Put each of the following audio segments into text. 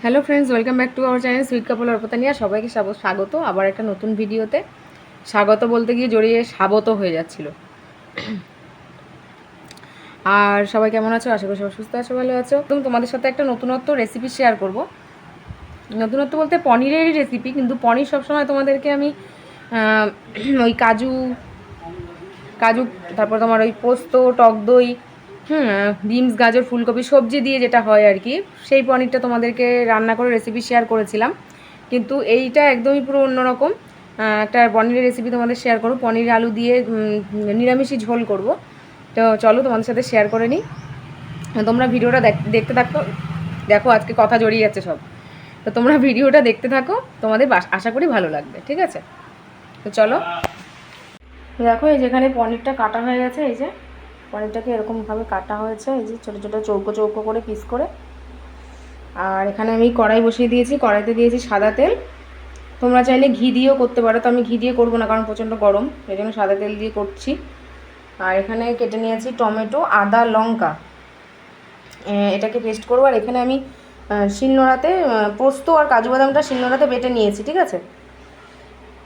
Hello friends welcome back to our channel sweet couple অর্পতানিয়া সবাইকে স্বাগ- স্বাগত। আবার একটা নতুন ভিডিওতে। স্বাগত বলতে গিয়ে জড়িয়ে স্বাগত হয়ে যাচ্ছিল। আর সবাই কেমন আছো? আশা করি সবাই সুস্থ আছো, ভালো আছো। এবং তোমাদের সাথে একটা নতুনত্ব রেসিপি শেয়ার করব। নতুনত্ব বলতে পনিরেরই রেসিপি কিন্তু পনির সবসময় তোমাদেরকে আমি ওই কাজু কাজু, তারপর তোমার ওই পোস্ত, টক দই বিনস, গাজর, ফুলকপি, সবজি দিয়ে যেটা হয় আর কি, সেই পনিরটা তোমাদেরকে রান্না করে রেসিপি শেয়ার করেছিলাম। কিন্তু এইটা একদমই পুরো অন্যরকম। একটা পনিরের রেসিপি তোমাদের শেয়ার করো পনির আলু দিয়ে নিরামিষই ঝোল করব। তো চলো তোমাদের সাথে শেয়ার করে নিই। তোমরা ভিডিওটা দেখ- দেখতে থাকো। দেখো আজকে কথা জড়িয়ে যাচ্ছে সব। তো তোমরা ভিডিওটা দেখতে থাকো। তোমাদের আশা করি ভালো লাগবে, ঠিক আছে? তো চলো। দেখো এই যেখানে পনিরটা কাটা হয়ে গেছে, এই যে। পনিরটাকে এরকমভাবে কাটা হয়েছে, এই যে ছোটো ছোটো চৌকো চৌকো করে পিস করে। আর এখানে আমি কড়াই বসিয়ে দিয়েছি, কড়াইতে দিয়েছি সাদা তেল। তোমরা চাইলে ঘি দিয়েও করতে পারো, তো আমি ঘি দিয়ে করব না, কারণ প্রচণ্ড গরম, এই জন্য সাদা তেল দিয়ে করছি। আর এখানে কেটে নিয়েছি টমেটো, আদা, লঙ্কা। এটাকে পেস্ট করব, আর এখানে আমি শিলনোড়াতে পোস্ত আর কাজু বাদামটা শিলনোড়াতে বেটে নিয়েছি, ঠিক আছে?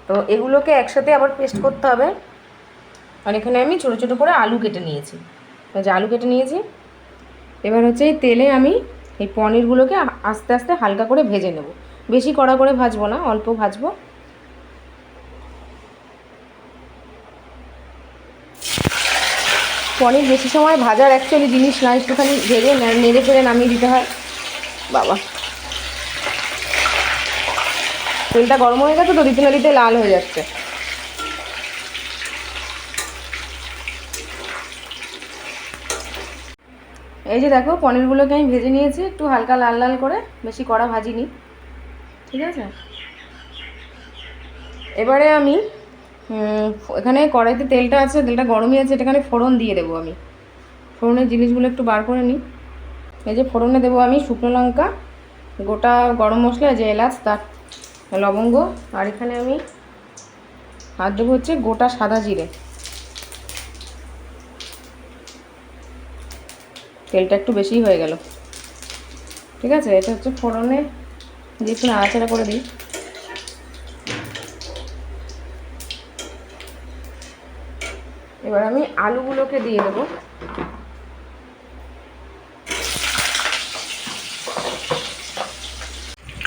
তো এগুলোকে একসাথে আবার পেস্ট করতে হবে। আর এখানে আমি ছোটো ছোটো করে আলু কেটে নিয়েছি। যে আলু কেটে নিয়েছি, এবার হচ্ছে এই তেলে আমি এই পনিরগুলোকে আস্তে আস্তে হালকা করে ভেজে নেব। বেশি কড়া করে ভাজবো না, অল্প ভাজবো। পনির বেশি সময় ভাজার অ্যাকচুয়ালি জিনিস না, একটুখানি ভেজে নেড়ে ফেড়ে নামিয়ে দিতে হয়। বাবা। তেলটা গরম হয়ে গেছে তো দিতে না দিতে লাল হয়ে যাচ্ছে। এই যে দেখো, পনিরগুলোকে আমি ভেজে নিয়েছি, একটু হালকা লাল লাল করে, বেশি কড়া ভাজিনি। ঠিক আছে? এবারে আমি এখানে কড়াইতে তেলটা আছে, তেলটা গরমই আছে এটাখানে ফোড়ন দিয়ে দেবো আমি। ফোড়নের জিনিসগুলো একটু বার করে নিই। এই যে ফোড়নে দেবো আমি শুকনো লঙ্কা, গোটা গরম মশলা যে এলাচ, তার লবঙ্গ, আর এখানে আমি আর দেবো হচ্ছে গোটা সাদা জিরে। তেলটা একটু বেশিই হয়ে গেল। ঠিক আছে, এটা হচ্ছে ফোড়নে দিয়ে একটু নাড়াচাড়া করে দিই। এবার আমি আলুগুলোকে দিয়ে দেবো।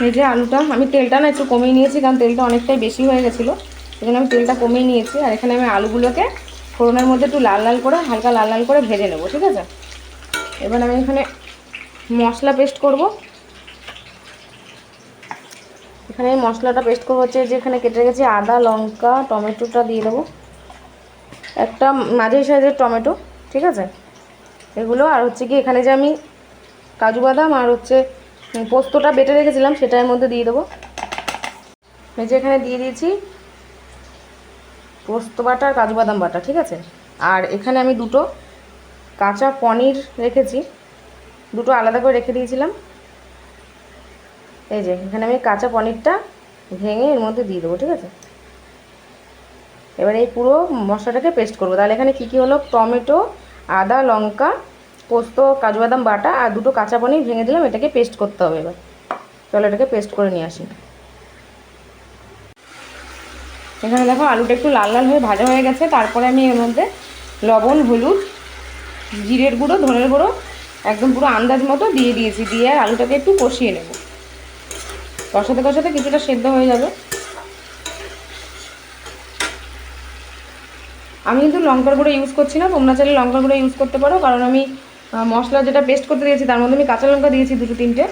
এই যে আলুটা, আমি তেলটা না একটু কমিয়ে নিয়েছি, কারণ তেলটা অনেকটাই বেশি হয়ে গেছিল। সেজন্য আমি তেলটা কমিয়ে নিয়েছি, আর এখানে আমি আলুগুলোকে ফোড়নের মধ্যে একটু লাল লাল করে, হালকা লাল লাল করে ভেজে নেব, ঠিক আছে? এবার আমি এখানে মশলা পেস্ট করব। এখানে মশলাটা পেস্ট করব হচ্ছে যে এখানে কেটে রেখেছি আদা, লঙ্কা, টমেটোটা দিয়ে দেবো। একটা মাঝারি সাইজের টমেটো, ঠিক আছে? এগুলো আর হচ্ছে কি এখানে যে আমি কাজু বাদাম আর হচ্ছে পোস্তটা বেটে রেখেছিলাম সেটার মধ্যে দিয়ে দেবো। যে এখানে দিয়ে দিয়েছি পোস্ত বাটা আর কাজু বাদাম বাটা, ঠিক আছে? আর এখানে আমি দুটো কাঁচা পনির রেখেছি। দুটো আলাদা করে রেখে দিয়েছিলাম। এই যে, এখানে আমি কাঁচা পনিরটা ভেঙে এর মধ্যে দিয়ে দেবো, ঠিক আছে? এবার এই পুরো মশলাটাকে পেস্ট করব। তাহলে এখানে কী কী হলো? টমেটো, আদা, লঙ্কা, পোস্ত, কাজু বাদাম, বাটা আর দুটো কাঁচা পনির ভেঙে দিলাম। এটাকে পেস্ট করতে হবে এবার। চলো এটাকে পেস্ট করে নিয়ে আসি। এখানে দেখো আলুটা একটু লাল লাল হয়ে ভাজা হয়ে গেছে। তারপরে আমি এর মধ্যে লবণ, হলুদ জিরের গুঁড়ো, ধনের গুঁড়ো, একদম পুরো আন্দাজ মতো দিয়ে দিয়েছি। দিয়ে আর আলুটাকে একটু কষিয়ে নেব। কষাতে কষাতে কিছুটা সেদ্ধ হয়ে যাবে। আমি কিন্তু লঙ্কার গুঁড়ো ইউজ করছি না। তোমরা চাইলে লঙ্কার গুঁড়ো ইউজ করতে পারো। কারণ আমি মশলা যেটা পেস্ট করতে দিয়েছি, তার মধ্যে আমি কাঁচা লঙ্কা দিয়েছি দুটো তিনটে।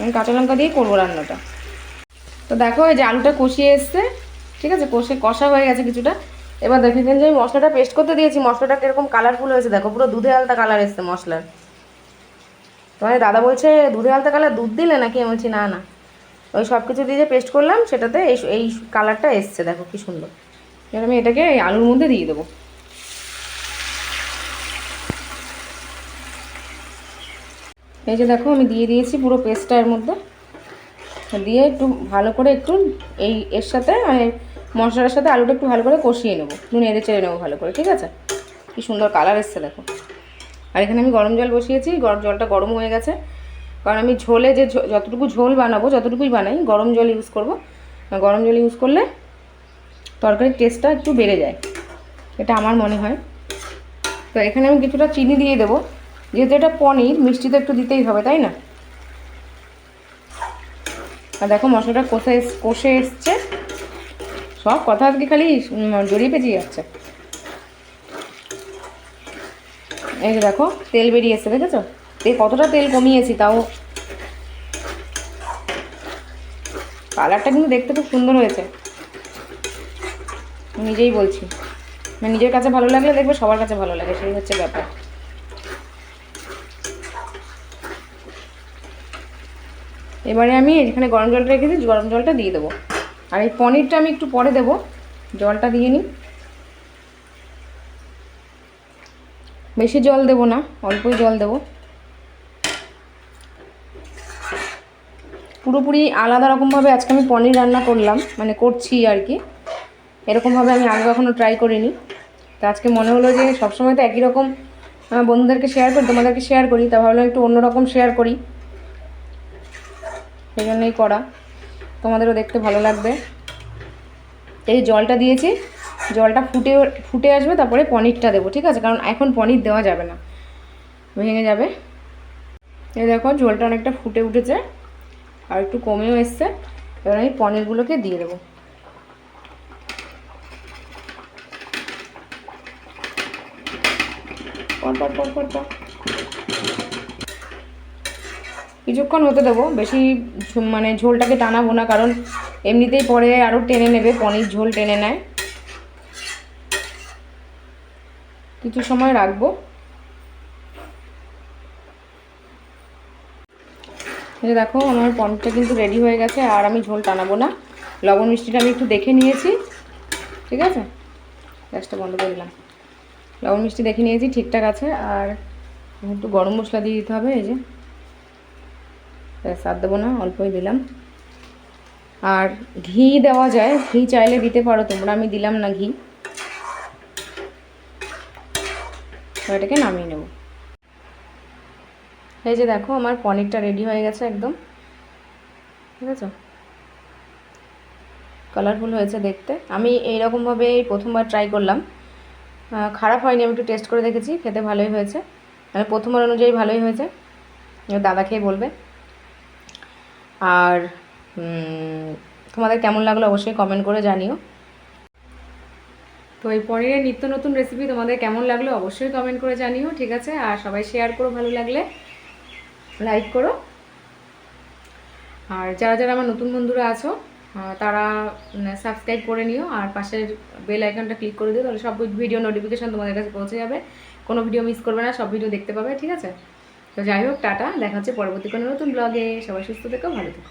আমি কাঁচা লঙ্কা দিয়ে করব রান্নাটা। তো দেখো, এই যে আলুটা কষিয়ে এসছে। ঠিক আছে, কষে, কষা হয়ে গেছে কিছুটা। এবার দেখেছেন যে আমি মশলাটা পেস্ট করতে দিয়েছি, মশলাটা কীরকম কালারফুল হয়েছে। দেখো, পুরো দুধে আলতা কালার এসছে মশলার। তোমার দাদা বলছে, দুধে আলতা কালার দুধ দিলে নাকি? আমি বলছি, না না। ওই সব কিছু দিয়ে যে পেস্ট করলাম, সেটাতে এই এই কালারটা এসছে। দেখো কি সুন্দর। এবার আমি এটাকে আলুর মধ্যে দিয়ে দেবো। এই যে দেখো, আমি দিয়ে দিয়েছি পুরো পেস্টটা এর মধ্যে। দিয়ে একটু ভালো করে একটু এই, এর সাথে মানে মশলার সাথে আলুটা একটু ভালো করে কষিয়ে নেব। একটু নেড়ে চেড়ে নেব ভালো করে, ঠিক আছে? কি সুন্দর কালার এসছে, দেখো। আর এখানে আমি গরম জল বসিয়েছি, গরম জলটা গরম হয়ে গেছে। কারণ আমি ঝোলে যে যতটুকু ঝোল বানাবো, যতটুকুই বানাই, গরম জল ইউজ করব। গরম জল ইউজ করলে তরকারির টেস্টটা একটু বেড়ে যায়। এটা আমার মনে হয়। তো এখানে আমি কিছুটা চিনি দিয়ে দেবো। যেহেতু এটা পনির, মিষ্টি তো একটু দিতেই হবে, তাই না? আর দেখো মশলাটা কষে কষে এসছে। সব কথা আজকে খালি জড়িয়ে পেঁচিয়ে যাচ্ছে। এই যে দেখো, তেল বেরিয়ে এসছে, দেখেছ? তেল কতটা তেল কমিয়েছি, তাও। কালারটা কিন্তু দেখতে খুব সুন্দর হয়েছে। নিজেই বলছি। মানে নিজের কাছে ভালো লাগলে দেখবে সবার কাছে ভালো লাগে, সেই হচ্ছে ব্যাপার। এবারে আমি এখানে গরম জলটা রেখেছি গরম জলটা দিয়ে দেবো। আর এই পনিরটা আমি একটু পরে দেবো। জলটা দিয়ে নিই। বেশি জল দেবো না, অল্পই জল দেবো। পুরোপুরি আলাদা রকমভাবে আজকে আমি পনির রান্না করলাম মানে করছি আর কি। এরকমভাবে আমি আগে কখনো ট্রাই করিনি। তো আজকে মনে হলো যে সবসময় তো একই রকম আমার বন্ধুদেরকে শেয়ার করি, তোমাদেরকে শেয়ার করি, তা ভাবলাম একটু অন্যরকম শেয়ার করি। সেই জন্যই করা। তোমাদেরও দেখতে ভালো লাগবে। এই জলটা দিয়েছি, জলটা ফুটে ফুটে আসবে, তারপরে পনিরটা দেবো, ঠিক আছে? কারণ এখন পনির দেওয়া যাবে না। ভেঙে যাবে। এই দেখো ঝোলটা অনেকটা ফুটে উঠেছে, আর একটু কমেও এসছে। এবার আমি পনিরগুলোকে দিয়ে দেবো। পর পর পর পর পর কিছুক্ষণ হতে দেবো। বেশি মানে ঝোলটাকে টানাবো না, কারণ এমনিতেই পরে আরও টেনে নেবে, পনির ঝোল টেনে নেয়। কিছু সময় রাখব। যে দেখো, আমার পনিরটা কিন্তু রেডি হয়ে গেছে, আর আমি ঝোল টানাবো না। লবণ মিষ্টিটা আমি একটু দেখে নিয়েছি, ঠিক আছে? গ্যাসটা বন্ধ করে দিলাম। লবণ মিষ্টি দেখে নিয়েছি, ঠিকঠাক আছে, আর একটু গরম মশলা দিয়ে দিতে হবে, এই যে। আর দেবো না, অল্পই দিলাম। আর ঘি দেওয়া যায়, ঘি চাইলে দিতে পারো, তোমরা আমি দিলাম না ঘি। এটাকে নামিয়ে নেব। এই যে দেখো, আমার পনিরটা রেডি হয়ে গেছে একদম। ঠিক আছে? কালারফুল হয়েছে দেখতে। আমি এইরকমভাবে এই প্রথমবার ট্রাই করলাম। খারাপ হয়নি, আমি একটু টেস্ট করে দেখেছি, খেতে ভালোই হয়েছে। মানে প্রথমবার অনুযায়ী ভালোই হয়েছে। দাদা খেয়ে বলবে। আর তোমাদের কেমন লাগল অবশ্যই কমেন্ট করে জানিও। তো এই পনিরের নিত্য নতুন রেসিপি তোমাদের কেমন লাগল অবশ্যই কমেন্ট করে জানিও, ঠিক আছে? আর সবাই শেয়ার করো ভালো লাগলে লাইক করো। আর যারা যারা আমার নতুন বন্ধুরা আছো তারা সাবস্ক্রাইব করে নিও, আর পাশের বেল আইকনটা ক্লিক করে দিও, তাহলে সব ভিডিও নোটিফিকেশন তোমাদের কাছে পৌঁছে যাবে। কোনো ভিডিও মিস করবে না, সব ভিডিও দেখতে পাবে, ঠিক আছে? তো যাই হোক, টাটা। দেখা হচ্ছে পরবর্তী কোনো নতুন ব্লগে সবাই সুস্থ থেকো, ভালো থেকো।